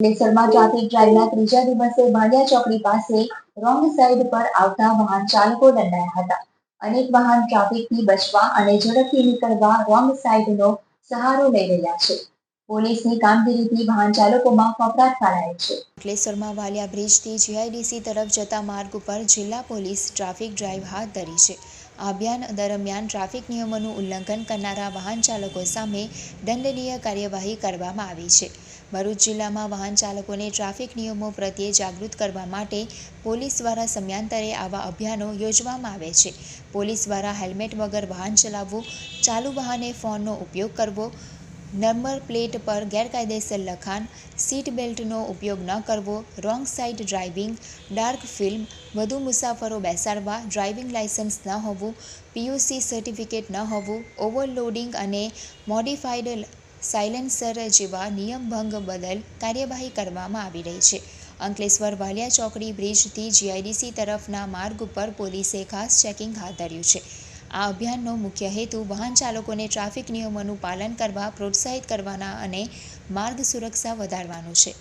અંકલેશ્વરમાં ટ્રાફિક ડ્રાઈવના ત્રીજા દિવસે ભાલિયા ચોકડી પાસે રોંગ સાઈડ પર આવતા વાહન ચાલકો દંડાયા હતા. અનેક વાહન ટ્રાફિકથી બચવા અને ઝડપથી નીકળવા રોંગ સાઈડનો સહારો લઈ રહ્યા છે. પોલીસની કામગીરીથી વાહન ચાલકોમાં ફફડાટ ફેલાયો છે. અંકલેશ્વરમાં વાલિયા બ્રિજથી જીઆઈડીસી તરફ જતા માર્ગ ઉપર જિલ્લા પોલીસ ટ્રાફિક ડ્રાઈવ હાથ ધરી છે. આ અભિયાન દરમિયાન ટ્રાફિક નિયમોનું ઉલ્લંઘન કરનારા વાહન ચાલકો સામે દંડનીય કાર્યવાહી કરવામાં આવી છે. ભરૂચ જિલ્લામાં વાહન ચાલકોને ટ્રાફિક નિયમો પ્રત્યે જાગૃત કરવા માટે પોલીસ દ્વારા સમયાંતરે આવા અભિયાનો યોજવામાં આવે છે. પોલીસ દ્વારા હેલ્મેટ વગર વાહન ચલાવવું, ચાલુ વાહને ફોનનો ઉપયોગ કરવો નંબર પ્લેટ પર ગેરકાયદેસર લખાણ, સીટ બેલ્ટનો ઉપયોગ ન કરવો, wrong side driving, dark film, વધુ મુસાફરો બેસાડવા, ડ્રાઇવિંગ લાયસન્સ ન હોવું, પીયુસી સર્ટિફિકેટ ન હોવું, ઓવરલોડિંગ અને મોડિફાઈડ સાયલેન્સર જેવા નિયમભંગ બદલ કાર્યવાહી કરવામાં આવી રહી છે. અંકલેશ્વર વાલિયા ચોકડી બ્રિજથી જીઆઈડીસી તરફના માર્ગ ઉપર પોલીસે ખાસ ચેકિંગ હાથ ધર્યું છે. આ અભિયાનનો મુખ્ય હેતુ વાહન ચાલકોને ટ્રાફિક નિયમોનું પાલન કરવા, પ્રોત્સાહિત કરવાના અને માર્ગ સુરક્ષા વધારવાનો છે.